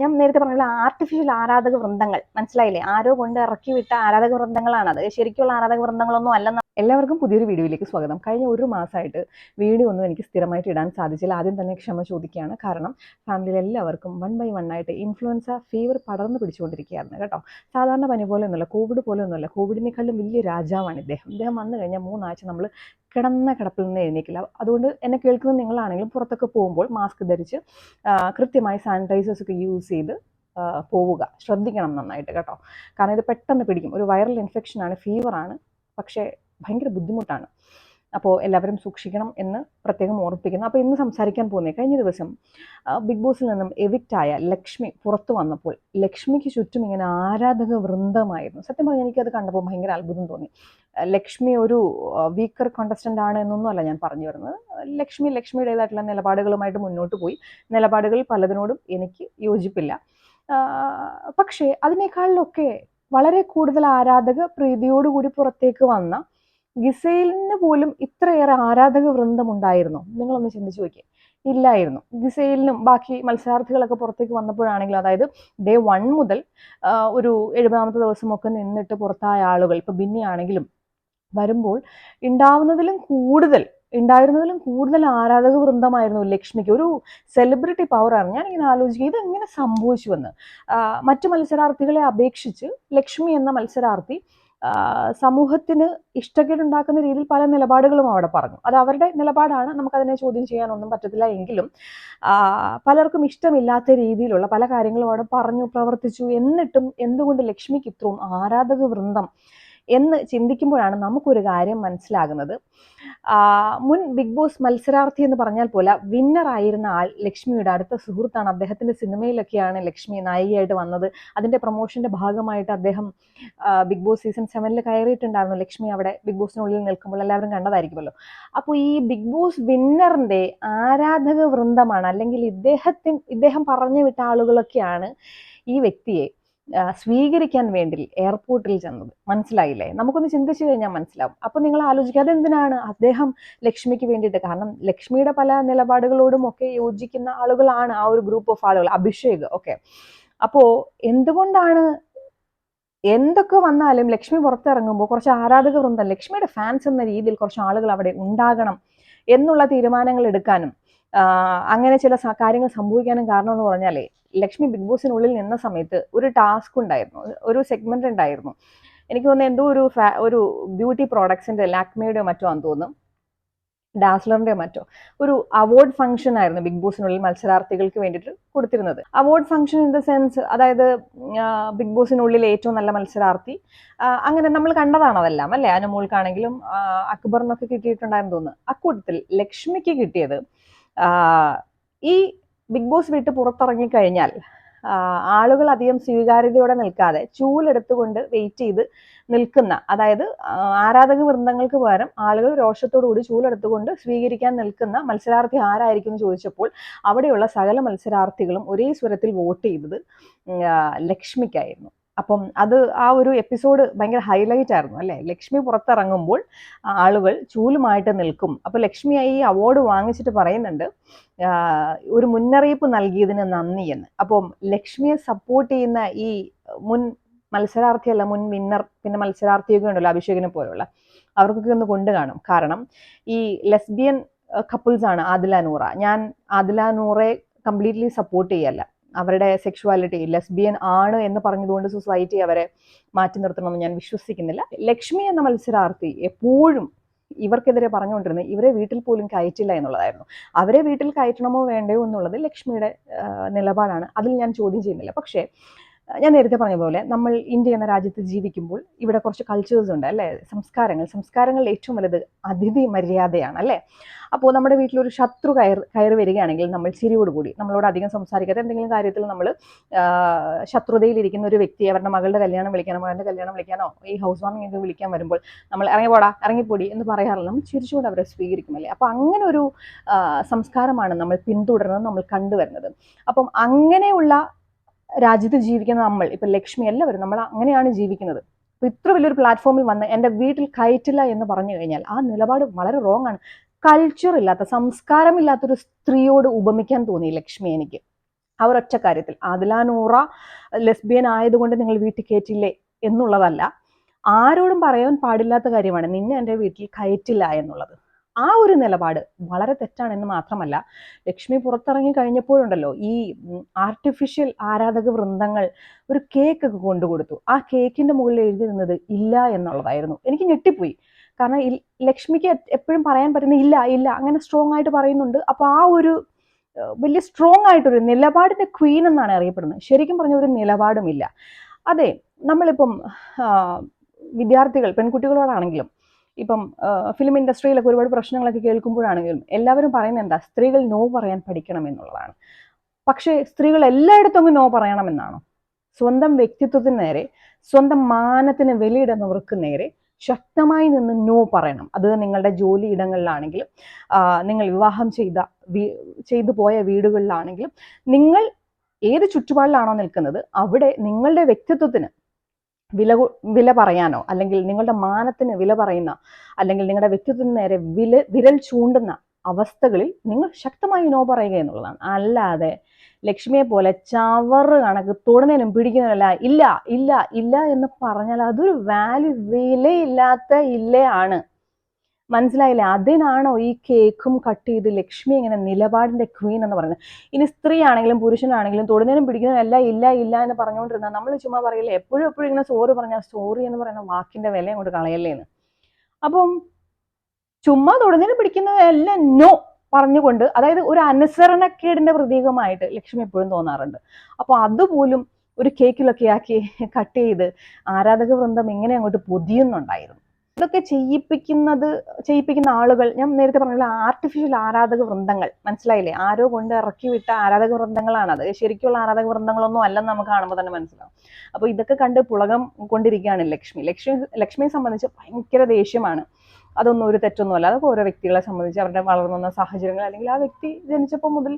ഞാൻ നേരത്തെ പറഞ്ഞ ആർട്ടിഫിഷ്യൽ ആരാധക വൃന്ദങ്ങൾ. മനസ്സിലായില്ലേ? ആരോ കൊണ്ട് ഇറക്കി വിട്ട ആരാധക വൃന്ദങ്ങളാണ് അത്. ശരിക്കുള്ള ആരാധക വൃന്ദങ്ങളൊന്നും അല്ലെന്ന് എല്ലാവർക്കും പുതിയൊരു വീഡിയോയിലേക്ക് സ്വാഗതം. കഴിഞ്ഞ ഒരു മാസമായിട്ട് വീഡിയോ ഒന്നും എനിക്ക് സ്ഥിരമായിട്ട് ഇടാൻ സാധിച്ചില്ല. ആദ്യം തന്നെ ക്ഷമ ചോദിക്കുകയാണ്. കാരണം ഫാമിലിയിൽ എല്ലാവർക്കും വൺ ബൈ വൺ ആയിട്ട് ഇൻഫ്ലുവൻസ ഫീവർ പടർന്നു പിടിച്ചുകൊണ്ടിരിക്കുകയായിരുന്നു കേട്ടോ. സാധാരണ പനി പോലെ ഒന്നുമല്ല കോവിഡ് പോലെ ഒന്നുമല്ല. കോവിഡിനേക്കാളും വലിയ രാജാവാണ് ഇദ്ദേഹം. ഇദ്ദേഹം വന്നു കഴിഞ്ഞാൽ മൂന്നാഴ്ച നമ്മൾ കിടന്ന കിടപ്പിൽ നിന്ന് എഴുന്നേക്കില്ല. അതുകൊണ്ട് എന്നെ കേൾക്കുന്ന നിങ്ങളാണെങ്കിലും പുറത്തൊക്കെ പോകുമ്പോൾ മാസ്ക് ധരിച്ച് കൃത്യമായി സാനിറ്റൈസേഴ്സ് ഒക്കെ യൂസ് ചെയ്ത് പോവുക. ശ്രദ്ധിക്കണം നന്നായിട്ട് കേട്ടോ. കാരണം ഇത് പെട്ടെന്ന് പിടിക്കും. ഒരു വൈറൽ ഇൻഫെക്ഷനാണ് ഫീവറാണ് പക്ഷേ ഭയങ്കര ബുദ്ധിമുട്ടാണ്. അപ്പോൾ എല്ലാവരും സൂക്ഷിക്കണം എന്ന് പ്രത്യേകം ഓർപ്പിക്കുന്നു. അപ്പോൾ ഇന്ന് സംസാരിക്കാൻ പോകുന്നത് കഴിഞ്ഞ ദിവസം ബിഗ് ബോസിൽ നിന്നും എവിക്റ്റായ ലക്ഷ്മി പുറത്തു വന്നപ്പോൾ ലക്ഷ്മിക്ക് ചുറ്റും ഇങ്ങനെ ആരാധക വൃന്ദമായിരുന്നു. സത്യം പറഞ്ഞാൽ എനിക്കത് കണ്ടപ്പോൾ ഭയങ്കര അത്ഭുതം തോന്നി. ലക്ഷ്മി ഒരു വീക്കർ കോണ്ടസ്റ്റന്റ് ആണ് എന്നൊന്നും അല്ല ഞാൻ പറഞ്ഞു വരുന്നത്. ലക്ഷ്മി ലക്ഷ്മിയുടേതായിട്ടുള്ള നിലപാടുകളുമായിട്ട് മുന്നോട്ട് പോയി. നിലപാടുകൾ പലതിനോടും എനിക്ക് യോജിപ്പില്ല. പക്ഷേ അതിനേക്കാളിലൊക്കെ വളരെ കൂടുതൽ ആരാധക പ്രീതിയോടുകൂടി പുറത്തേക്ക് വന്ന ഗിസൈലിന് പോലും ഇത്രയേറെ ആരാധക വൃന്ദം ഉണ്ടായിരുന്നു നിങ്ങളൊന്ന് ചിന്തിച്ചു നോക്കിയേ. ഇല്ലായിരുന്നു. ഗിസൈലിനും ബാക്കി മത്സരാർത്ഥികളൊക്കെ പുറത്തേക്ക് വന്നപ്പോഴാണെങ്കിലും അതായത് ഡേ വൺ മുതൽ ഒരു എഴുപതാമത്തെ ദിവസമൊക്കെ നിന്നിട്ട് പുറത്തായ ആളുകൾ ഇപ്പൊ ബിന്നി ആണെങ്കിലും വരുമ്പോൾ ഉണ്ടാവുന്നതിലും കൂടുതൽ ഉണ്ടായിരുന്നതിലും കൂടുതൽ ആരാധക വൃന്ദമായിരുന്നു ലക്ഷ്മിക്ക്. ഒരു സെലിബ്രിറ്റി പവറാണ് ഇങ്ങനെ ആലോചിക്കുക ഇതെങ്ങനെ സംഭവിച്ചുവെന്ന്. മറ്റു മത്സരാർത്ഥികളെ അപേക്ഷിച്ച് ലക്ഷ്മി എന്ന മത്സരാർത്ഥി സമൂഹത്തിന് ഇഷ്ടക്കേടുണ്ടാക്കുന്ന രീതിയിൽ പല നിലപാടുകളും അവിടെ പറഞ്ഞു. അത് അവരുടെ നിലപാടാണ്. നമുക്കതിനെ ചോദ്യം ചെയ്യാനൊന്നും പറ്റത്തില്ല എങ്കിലും പലർക്കും ഇഷ്ടമില്ലാത്ത രീതിയിലുള്ള പല കാര്യങ്ങളും അവിടെ പറഞ്ഞു പ്രവർത്തിച്ചു. എന്നിട്ടും എന്തുകൊണ്ട് ലക്ഷ്മിക്ക് ഇത്രയും ആരാധക വൃന്ദം എന്ന് ചിന്തിക്കുമ്പോഴാണ് നമുക്കൊരു കാര്യം മനസ്സിലാകുന്നത്. മുൻ ബിഗ് ബോസ് മത്സരാർത്ഥി എന്ന് പറഞ്ഞാൽ പോലെ വിന്നർ ആയിരുന്ന ആൾ ലക്ഷ്മിയുടെ അടുത്ത സുഹൃത്താണ്. അദ്ദേഹത്തിന്റെ സിനിമയിലൊക്കെയാണ് ലക്ഷ്മി നായികയായിട്ട് വന്നത്. അതിന്റെ പ്രൊമോഷന്റെ ഭാഗമായിട്ട് അദ്ദേഹം ബിഗ് ബോസ് സീസൺ സെവനിൽ കയറിയിട്ടുണ്ടായിരുന്നു. ലക്ഷ്മി അവിടെ ബിഗ് ബോസിനുള്ളിൽ നിൽക്കുമ്പോൾ എല്ലാവരും കണ്ടതായിരിക്കുമല്ലോ. അപ്പോൾ ഈ ബിഗ് ബോസ് വിന്നറിന്റെ ആരാധക വൃന്ദമാണ് അല്ലെങ്കിൽ ഇദ്ദേഹത്തിൻ ഇദ്ദേഹം പറഞ്ഞു വിട്ട ആളുകളൊക്കെയാണ് ഈ വ്യക്തിയെ സ്വീകരിക്കാൻ വേണ്ടി എയർപോർട്ടിൽ ചെന്നത്. മനസ്സിലായില്ലേ? നമുക്കൊന്ന് ചിന്തിച്ചു കഴിഞ്ഞാൽ മനസ്സിലാവും. അപ്പൊ നിങ്ങൾ ആലോചിക്കുക അതെന്തിനാണ് അദ്ദേഹം ലക്ഷ്മിക്ക് വേണ്ടിയിട്ട്? കാരണം ലക്ഷ്മിയുടെ പല നിലപാടുകളോടും ഒക്കെ യോജിക്കുന്ന ആളുകളാണ് ആ ഒരു ഗ്രൂപ്പ് ഓഫ് ആളുകൾ. അഭിഷേക് ഓക്കെ അപ്പോ എന്തുകൊണ്ടാണ് എന്തൊക്കെ വന്നാലും ലക്ഷ്മി പുറത്തിറങ്ങുമ്പോൾ കുറച്ച് ആരാധക വൃന്ദം ലക്ഷ്മിയുടെ ഫാൻസ് എന്ന രീതിയിൽ കുറച്ച് ആളുകൾ അവിടെ ഉണ്ടാകണം എന്നുള്ള തീരുമാനങ്ങൾ എടുക്കാനും അങ്ങനെ ചില കാര്യങ്ങൾ സംഭവിക്കാനും കാരണം എന്ന് പറഞ്ഞാലേ ലക്ഷ്മി ബിഗ് ബോസിനുള്ളിൽ നിന്ന സമയത്ത് ഒരു ടാസ്ക് ഉണ്ടായിരുന്നു ഒരു സെഗ്മെന്റ് ഉണ്ടായിരുന്നു. എനിക്ക് തോന്നുന്നു എന്തോ ഒരു ഒരു ബ്യൂട്ടി പ്രോഡക്ട്സിന്റെ ലാക്മയുടെ മറ്റോ ആണെന്ന് തോന്നുന്നു. ഡാസ്ലറിന്റെ മറ്റോ ഒരു അവാർഡ് ഫംഗ്ഷൻ ആയിരുന്നു ബിഗ് ബോസിനുള്ളിൽ മത്സരാർത്ഥികൾക്ക് വേണ്ടിയിട്ട് കൊടുത്തിരുന്നത്. Award function in the sense അതായത് ബിഗ് ബോസിനുള്ളിൽ ഏറ്റവും നല്ല മത്സരാർത്ഥി. അങ്ങനെ നമ്മൾ കണ്ടതാണ് അതെല്ലാം അല്ലേ? അനുമോൾക്കാണെങ്കിലും അക്ബറിനൊക്കെ കിട്ടിയിട്ടുണ്ടായിരുന്നു തോന്നുന്നു. അക്കൂട്ടത്തിൽ ലക്ഷ്മിക്ക് കിട്ടിയത് ഈ ബിഗ് ബോസ് വിട്ട് പുറത്തിറങ്ങിക്കഴിഞ്ഞാൽ ആളുകൾ അധികം സ്വീകാര്യതയോടെ നിൽക്കാതെ ചൂലെടുത്തുകൊണ്ട് വെയിറ്റ് ചെയ്ത് നിൽക്കുന്ന അതായത് ആരാധക വൃന്ദങ്ങൾക്ക് പകരം ആളുകൾ രോഷത്തോടുകൂടി ചൂലെടുത്തുകൊണ്ട് സ്വീകരിക്കാൻ നിൽക്കുന്ന മത്സരാർത്ഥി ആരായിരിക്കും എന്ന് ചോദിച്ചപ്പോൾ അവിടെയുള്ള സകല മത്സരാർത്ഥികളും ഒരേ സ്വരത്തിൽ വോട്ട് ചെയ്തത് ലക്ഷ്മിക്കായിരുന്നു. അപ്പം അത് ആ ഒരു എപ്പിസോഡ് ഭയങ്കര ഹൈലൈറ്റ് ആയിരുന്നു അല്ലേ? ലക്ഷ്മി പുറത്തിറങ്ങുമ്പോൾ ആളുകൾ ചൂലുമായിട്ട് നിൽക്കും. അപ്പോൾ ലക്ഷ്മി ഈ അവാർഡ് വാങ്ങിച്ചിട്ട് പറയുന്നുണ്ട് ഒരു മുന്നറിയിപ്പ് നൽകിയതിന് നന്ദി എന്ന്. അപ്പം ലക്ഷ്മിയെ സപ്പോർട്ട് ചെയ്യുന്ന ഈ മുൻ മത്സരാർത്ഥിയല്ല മുൻ വിന്നർ പിന്നെ മത്സരാർത്ഥിയൊക്കെ ഉണ്ടല്ലോ അഭിഷേകിനെ പോലുള്ള അവർക്കൊക്കെ ഒന്ന് കൊണ്ടു കാണും. കാരണം ഈ ലെസ്ബിയൻ കപ്പിൾസ് ആണ് ആദില നൂറ. ഞാൻ ആദില നൂറെ കംപ്ലീറ്റ്ലി സപ്പോർട്ട് ചെയ്യല്ല. അവരുടെ സെക്ഷുവാലിറ്റി ലെസ്ബിയൻ ആണ് എന്ന് പറഞ്ഞതുകൊണ്ട് സൊസൈറ്റി അവരെ മാറ്റി നിർത്തണമെന്ന് ഞാൻ വിശ്വസിക്കുന്നില്ല. ലക്ഷ്മി എന്ന മത്സരാർത്ഥി എപ്പോഴും ഇവർക്കെതിരെ പറഞ്ഞുകൊണ്ടിരുന്നത് ഇവരെ വീട്ടിൽ പോലും കയറ്റില്ല എന്നുള്ളതായിരുന്നു. അവരെ വീട്ടിൽ കയറ്റണമോ വേണ്ടയോ എന്നുള്ളത് ലക്ഷ്മിയുടെ നിലപാടാണ്. അതിൽ ഞാൻ ചോദ്യം ചെയ്യുന്നില്ല. പക്ഷേ ഞാൻ നേരത്തെ പറഞ്ഞ പോലെ നമ്മൾ ഇന്ത്യ എന്ന രാജ്യത്ത് ജീവിക്കുമ്പോൾ ഇവിടെ കുറച്ച് കൾച്ചേഴ്സ് ഉണ്ട് അല്ലേ? സംസ്കാരങ്ങൾ. സംസ്കാരങ്ങളിൽ ഏറ്റവും വലുത് അതിഥി മര്യാദയാണ് അല്ലേ? അപ്പോൾ നമ്മുടെ വീട്ടിലൊരു ശത്രു കയർ കയറി വരികയാണെങ്കിൽ നമ്മൾ ചിരിയോട് കൂടി നമ്മളോട് അധികം സംസാരിക്കാതെ എന്തെങ്കിലും കാര്യത്തിൽ നമ്മൾ ശത്രുതയിലിരിക്കുന്ന ഒരു വ്യക്തി അവരുടെ മകളുടെ കല്യാണം വിളിക്കാനോ മകന്റെ കല്യാണം വിളിക്കാനോ ഈ ഹൗസ് വാമിംഗ് ഒക്കെ വിളിക്കാൻ വരുമ്പോൾ നമ്മൾ ഇറങ്ങി പോടാ ഇറങ്ങിപ്പോടി എന്ന് പറയാറില്ല നമ്മൾ ചിരിച്ചുകൊണ്ട് അവരെ സ്വീകരിക്കുമല്ലേ അപ്പോൾ അങ്ങനെ ഒരു സംസ്കാരമാണ് നമ്മൾ പിന്തുടരുന്നത് നമ്മൾ കണ്ടുവരുന്നത്. അപ്പം അങ്ങനെയുള്ള രാജ്യത്ത് ജീവിക്കുന്ന നമ്മൾ ഇപ്പം ലക്ഷ്മി എല്ലാവരും നമ്മൾ അങ്ങനെയാണ് ജീവിക്കുന്നത്. അപ്പോൾ ഇത്ര വലിയൊരു പ്ലാറ്റ്ഫോമിൽ വന്ന് എന്റെ വീട്ടിൽ കയറ്റില്ല എന്ന് പറഞ്ഞു കഴിഞ്ഞാൽ ആ നിലപാട് വളരെ റോങ് ആണ്. കൾച്ചർ ഇല്ലാത്ത സംസ്കാരമില്ലാത്തൊരു സ്ത്രീയോട് ഉപമിക്കാൻ തോന്നി ലക്ഷ്മി എനിക്ക്. ആ ഒരൊറ്റ കാര്യത്തിൽ. അതിലാനൂറ ലെസ്ബിയൻ ആയതുകൊണ്ട് നിങ്ങൾ വീട്ടിൽ കയറ്റില്ലേ എന്നുള്ളതല്ല ആരോടും പറയാൻ പാടില്ലാത്ത കാര്യമാണ് നിന്നെ എന്റെ വീട്ടിൽ കയറ്റില്ല എന്നുള്ളത്. ആ ഒരു നിലപാട് വളരെ തെറ്റാണെന്ന് മാത്രമല്ല ലക്ഷ്മി പുറത്തിറങ്ങി കഴിഞ്ഞപ്പോഴുണ്ടല്ലോ ഈ ആർട്ടിഫിഷ്യൽ ആരാധക വൃന്ദങ്ങൾ ഒരു കേക്ക് ഒക്കെ കൊണ്ടുകൊടുത്തു ആ കേക്കിന്റെ മുകളിൽ എഴുതി നിന്നത് ഇല്ല എന്നുള്ളതായിരുന്നു. എനിക്ക് ഞെട്ടിപ്പോയി. കാരണം ലക്ഷ്മിക്ക് എപ്പോഴും പറയാൻ പറ്റുന്ന ഇല്ല ഇല്ല അങ്ങനെ സ്ട്രോങ് ആയിട്ട് പറയുന്നുണ്ട്. അപ്പോൾ ആ ഒരു വലിയ സ്ട്രോങ് ആയിട്ടൊരു നിലപാടിന്റെ ക്വീൻ എന്നാണ് അറിയപ്പെടുന്നത്. ശരിക്കും പറഞ്ഞ ഒരു നിലപാടുമില്ല. അതെ നമ്മളിപ്പം വിദ്യാർത്ഥികൾ പെൺകുട്ടികളോടാണെങ്കിലും ഇപ്പം ഫിലിം ഇൻഡസ്ട്രിയിലൊക്കെ ഒരുപാട് പ്രശ്നങ്ങളൊക്കെ കേൾക്കുമ്പോഴാണെങ്കിലും എല്ലാവരും പറയുന്നത് എന്താ? സ്ത്രീകൾ നോ പറയാൻ പഠിക്കണം എന്നുള്ളതാണ്. പക്ഷേ സ്ത്രീകൾ എല്ലായിടത്തും അങ്ങ് നോ പറയണമെന്നാണോ? സ്വന്തം വ്യക്തിത്വത്തിന് നേരെ സ്വന്തം മാനത്തിന് വിലയിടുന്നവർക്ക് നേരെ ശക്തമായി നിന്ന് നോ പറയണം. അത് നിങ്ങളുടെ ജോലി ഇടങ്ങളിലാണെങ്കിലും നിങ്ങൾ വിവാഹം ചെയ്ത ചെയ്തു പോയ വീടുകളിലാണെങ്കിലും നിങ്ങൾ ഏത് ചുറ്റുപാടിലാണോ നിൽക്കുന്നത് അവിടെ നിങ്ങളുടെ വ്യക്തിത്വത്തിന് വില വില പറയാനോ? അല്ലെങ്കിൽ നിങ്ങളുടെ മാനത്തിന് വില പറയുന്ന അല്ലെങ്കിൽ നിങ്ങളുടെ വ്യക്തിത്വത്തിന് നേരെ വില വിരൽ ചൂണ്ടുന്ന അവസ്ഥകളിൽ നിങ്ങൾ ശക്തമായി നോ പറയുക എന്നുള്ളതാണ്. അല്ലാതെ ലക്ഷ്മിയെ പോലെ ചവറ് കണക്ക് തൊടുന്നതിനും പിടിക്കുന്നതിനല്ല ഇല്ല ഇല്ല ഇല്ല എന്ന് പറഞ്ഞാൽ അതൊരു വാല്യൂ വിലയില്ലാത്ത ഇല്ലയാണ് മനസ്സിലായില്ലേ? അതിനാണോ ഈ കേക്കും കട്ട് ചെയ്ത് ലക്ഷ്മി ഇങ്ങനെ നിലപാടിന്റെ ക്വീൻ എന്ന് പറയുന്നത്? ഇനി സ്ത്രീ ആണെങ്കിലും പുരുഷനാണെങ്കിലും തൊടുന്നതിനും പിടിക്കുന്നതിനും എല്ലാം ഇല്ല ഇല്ല എന്ന് പറഞ്ഞുകൊണ്ടിരുന്ന നമ്മൾ ചുമ്മാ പറയില്ലേ? എപ്പോഴും എപ്പോഴും ഇങ്ങനെ സോറി പറഞ്ഞാൽ സോറി എന്ന് പറയുന്ന വാക്കിന്റെ വില അങ്ങോട്ട് കളയല്ലേ എന്ന്. അപ്പം ചുമ്മാ തൊടുന്നതിനും പിടിക്കുന്നതിനും എല്ലാം നോ പറഞ്ഞുകൊണ്ട് അതായത് ഒരു അനുസരണക്കേടിന്റെ പ്രതീകമായിട്ട് ലക്ഷ്മി എപ്പോഴും തോന്നാറുണ്ട്. അപ്പോൾ അതുപോലും ഒരു കേക്കിലൊക്കെ ആക്കി കട്ട് ചെയ്ത് ആരാധക വൃന്ദം ഇങ്ങനെ അങ്ങോട്ട് പൊതിയുന്നുണ്ടായിരുന്നു. ഇതൊക്കെ ചെയ്യിപ്പിക്കുന്നത് ചെയ്യിപ്പിക്കുന്ന ആളുകൾ ഞാൻ നേരത്തെ പറഞ്ഞ ആർട്ടിഫിഷ്യൽ ആരാധക വൃന്ദങ്ങൾ മനസ്സിലായില്ലേ? ആരോ കൊണ്ട് ഇറക്കി വിട്ട ആരാധക വൃന്ദങ്ങളാണ് അത്. ശരിക്കുള്ള ആരാധക വൃന്ദങ്ങളൊന്നും അല്ലെന്ന് നമുക്ക് കാണുമ്പോൾ തന്നെ മനസ്സിലാവും. അപ്പൊ ഇതൊക്കെ കണ്ട് പുളകം കൊണ്ടിരിക്കുകയാണ് ലക്ഷ്മി. ലക്ഷ്മി ലക്ഷ്മിയെ സംബന്ധിച്ച് ഭയങ്കര ദേഷ്യമാണ്. അതൊന്നും ഒരു തെറ്റൊന്നുമല്ല. അതൊക്കെ ഓരോ വ്യക്തികളെ സംബന്ധിച്ച് അവരുടെ വളർന്നു വന്ന സാഹചര്യങ്ങൾ അല്ലെങ്കിൽ ആ വ്യക്തി ജനിച്ചപ്പോൾ മുതൽ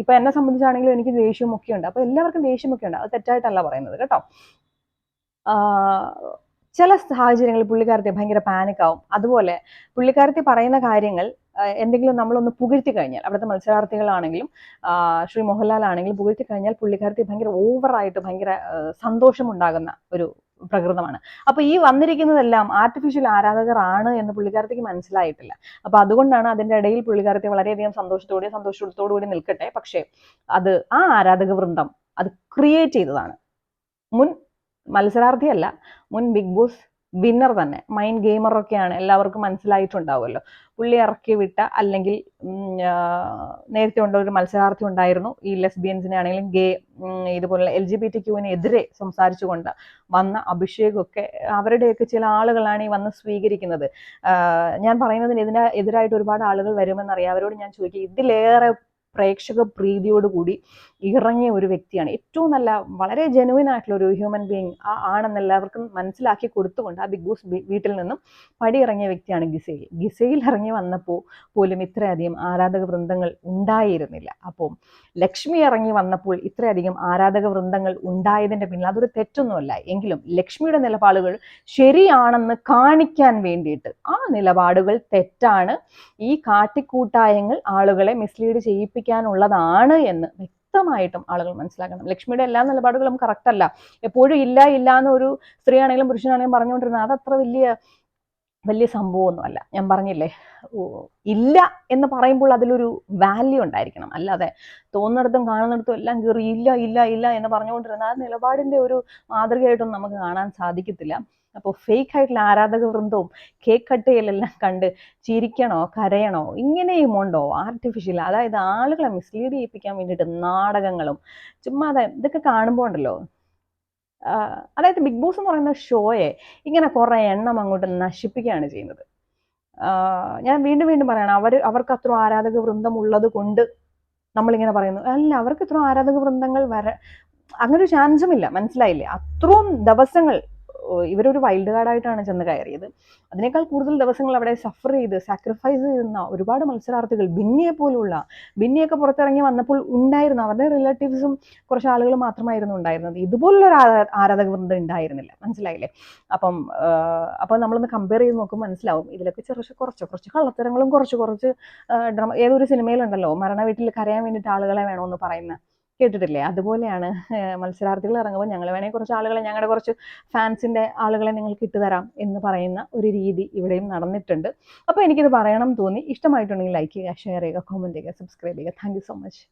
ഇപ്പൊ എന്നെ സംബന്ധിച്ചാണെങ്കിലും എനിക്ക് ദേഷ്യമൊക്കെ ഉണ്ട് അപ്പൊ എല്ലാവർക്കും ദേഷ്യമൊക്കെ ഉണ്ട് അത് തെറ്റായിട്ടല്ല പറയുന്നത് കേട്ടോ. ചില സാഹചര്യങ്ങളിൽ പുള്ളിക്കാരത്തി ഭയങ്കര പാനിക് ആവും. അതുപോലെ പുള്ളിക്കാരത്തി പറയുന്ന കാര്യങ്ങൾ എന്തെങ്കിലും നമ്മളൊന്ന് പുകഴ്ത്തി കഴിഞ്ഞാൽ അവിടുത്തെ മത്സരാർത്ഥികളാണെങ്കിലും ശ്രീ മോഹൻലാൽ ആണെങ്കിലും പുകഴ്ത്തി കഴിഞ്ഞാൽ പുള്ളിക്കാരത്തി ഭയങ്കര ഓവറായിട്ട് ഭയങ്കര സന്തോഷമുണ്ടാകുന്ന ഒരു പ്രകൃതമാണ്. അപ്പൊ ഈ വന്നിരിക്കുന്നതെല്ലാം ആർട്ടിഫിഷ്യൽ ആരാധകർ ആണ് എന്ന് പുള്ളിക്കാരത്തിക്ക് മനസ്സിലായിട്ടില്ല. അപ്പൊ അതുകൊണ്ടാണ് അതിന്റെ ഇടയിൽ പുള്ളിക്കാരത്തെ വളരെയധികം സന്തോഷത്തോടെ സന്തോഷത്തോടു കൂടി നിൽക്കട്ടെ. പക്ഷേ അത് ആ ആരാധക വൃന്ദം അത് ക്രിയേറ്റ് ചെയ്തതാണ്. മുൻ മത്സരാർത്ഥിയല്ല മുൻ ബിഗ് ബോസ് വിന്നർ തന്നെ. മൈൻഡ് ഗെയിമറൊക്കെയാണ് എല്ലാവർക്കും മനസ്സിലായിട്ടുണ്ടാവുമല്ലോ. പുള്ളി ഇറക്കി വിട്ട അല്ലെങ്കിൽ നേരത്തെ ഉണ്ട ഒരു മത്സരാർത്ഥി ഉണ്ടായിരുന്നു. ഈ ലെസ്ബിയൻസിനെ ആണെങ്കിലും ഗേ ഇതുപോലെ എൽ ജി ബി ടി ക്യൂവിനെതിരെ സംസാരിച്ചുകൊണ്ട് വന്ന അഭിഷേകൊക്കെ അവരുടെയൊക്കെ ചില ആളുകളാണ് ഈ വന്ന് സ്വീകരിക്കുന്നത്. ഞാൻ പറയുന്നതിന് ഇതിന് എതിരായിട്ട് ഒരുപാട് ആളുകൾ വരുമെന്നറിയാം. അവരോട് ഞാൻ ചോദിക്കുക ഇതിലേറെ പ്രേക്ഷക പ്രീതിയോടുകൂടി ഇറങ്ങിയ ഒരു വ്യക്തിയാണ്. ഏറ്റവും നല്ല വളരെ ജെനുവിൻ ആയിട്ടുള്ള ഒരു ഹ്യൂമൻ ബീങ് ആ ആണെന്ന് എല്ലാവർക്കും മനസ്സിലാക്കി കൊടുത്തുകൊണ്ട് ആ ബിഗ് ബോസ് വീട്ടിൽ നിന്നും പടിയിറങ്ങിയ വ്യക്തിയാണ് ഗിസയിൽ. ഗിസയിൽ ഇറങ്ങി വന്നപ്പോൾ പോലും ഇത്രയധികം ആരാധക വൃന്ദങ്ങൾ ഉണ്ടായിരുന്നില്ല. അപ്പോൾ ലക്ഷ്മി ഇറങ്ങി വന്നപ്പോൾ ഇത്രയധികം ആരാധക വൃന്ദങ്ങൾ ഉണ്ടായതിന്റെ പിന്നിൽ അതൊരു തെറ്റൊന്നുമല്ല. എങ്കിലും ലക്ഷ്മിയുടെ നിലപാടുകൾ ശരിയാണെന്ന് കാണിക്കാൻ വേണ്ടിയിട്ട് ആ നിലപാടുകൾ തെറ്റാണ്. ഈ കാട്ടിക്കൂട്ടായങ്ങൾ ആളുകളെ മിസ്ലീഡ് ചെയ്യിപ്പിക്കാനുള്ളതാണ് എന്ന് വ്യക്തമായിട്ടും ആളുകൾ മനസ്സിലാക്കണം. ലക്ഷ്മിയുടെ എല്ലാ നിലപാടുകളും കറക്റ്റ് അല്ല. എപ്പോഴും ഇല്ല ഇല്ല എന്ന് ഒരു സ്ത്രീ പുരുഷനാണെങ്കിലും പറഞ്ഞുകൊണ്ടിരുന്നത് അതത്ര വലിയ വലിയ സംഭവമൊന്നുമല്ല ഞാൻ പറഞ്ഞില്ലേ? ഇല്ല എന്ന് പറയുമ്പോൾ അതിലൊരു വാല്യൂ ഉണ്ടായിരിക്കണം. അല്ലാതെ തോന്നിടത്തും കാണുന്നിടത്തും എല്ലാം കയറി ഇല്ല ഇല്ല ഇല്ല എന്ന് പറഞ്ഞുകൊണ്ടിരുന്ന ആ നിലപാടിന്റെ ഒരു മാതൃകയായിട്ടൊന്നും നമുക്ക് കാണാൻ സാധിക്കത്തില്ല. അപ്പോൾ ഫേക്ക് ആയിട്ടുള്ള ആരാധക വൃന്ദവും കേക്ക് കട്ടയിലെല്ലാം കണ്ട് ചിരിക്കണോ കരയണോ ഇങ്ങനെയും ഉണ്ടോ? ആർട്ടിഫിഷ്യൽ അതായത് ആളുകളെ മിസ്ലീഡ് ചെയ്യിപ്പിക്കാൻ വേണ്ടിയിട്ട് നാടകങ്ങളും ചുമ്മാ ഇതൊക്കെ കാണുമ്പോൾ ഉണ്ടല്ലോ. അതായത് ബിഗ് ബോസ് എന്ന് പറയുന്ന ഷോയെ ഇങ്ങനെ കുറേ എണ്ണം അങ്ങോട്ട് നശിപ്പിക്കുകയാണ് ചെയ്യുന്നത്. ഞാൻ വീണ്ടും വീണ്ടും പറയണം അവർ അവർക്ക് അത്ര ആരാധക വൃന്ദം ഉള്ളത് കൊണ്ട് നമ്മളിങ്ങനെ പറയുന്നു. അല്ല അവർക്ക് ഇത്ര ആരാധക വൃന്ദങ്ങൾ വര അങ്ങനെ ഒരു ചാൻസും ഇല്ല മനസ്സിലായില്ലേ? അത്രയും ദിവസങ്ങൾ ഇവരൊരു വൈൽഡ് കാർഡായിട്ടാണ് ചെന്ന് കയറിയത്. അതിനേക്കാൾ കൂടുതൽ ദിവസങ്ങൾ അവിടെ സഫർ ചെയ്ത് സാക്രിഫൈസ് ചെയ്യുന്ന ഒരുപാട് മത്സരാർത്ഥികൾ ബിന്നിയെ പോലുള്ള ബിന്നിയൊക്കെ പുറത്തിറങ്ങി വന്നപ്പോൾ ഉണ്ടായിരുന്നു അവരുടെ റിലേറ്റീവ്സും കുറച്ച് ആളുകൾ മാത്രമായിരുന്നു ഉണ്ടായിരുന്നത്. ഇതുപോലുള്ളൊരു ആരാ- ആരാധക വൃന്ദം ഉണ്ടായിരുന്നില്ല. മനസ്സിലായില്ലേ? അപ്പം അപ്പം നമ്മളൊന്ന് കമ്പയർ ചെയ്ത് നോക്കുമ്പോൾ മനസ്സിലാവും. ഇതിലൊക്കെ ചെറിയ കുറച്ച് കുറച്ച് കള്ളത്തരങ്ങളും കുറച്ച് കുറച്ച് ഡ്രമ ഏതൊരു സിനിമയിലുണ്ടല്ലോ മരണ വീട്ടിൽ കരയാൻ വേണ്ടിയിട്ട് ആളുകളെ വേണമെന്ന് പറയുന്ന കേട്ടിട്ടില്ലേ? അതുപോലെയാണ് മത്സരാർത്ഥികൾ ഇറങ്ങുമ്പോൾ ഞങ്ങൾ വേണമെങ്കിൽ കുറച്ച് ആളുകളെ ഞങ്ങളുടെ കുറച്ച് ഫാൻസിന്റെ ആളുകളെ നിങ്ങൾക്ക് ഇട്ടുതരാം എന്ന് പറയുന്ന ഒരു രീതി ഇവിടെയും നടന്നിട്ടുണ്ട്. അപ്പോൾ എനിക്കിത് പറയണം തോന്നി. ഇഷ്ടമായിട്ടുണ്ടെങ്കിൽ ലൈക്ക് ചെയ്യുക ഷെയർ ചെയ്യുക കോമന്റ് ചെയ്യുക സബ്സ്ക്രൈബ് ചെയ്യുക. Thank so much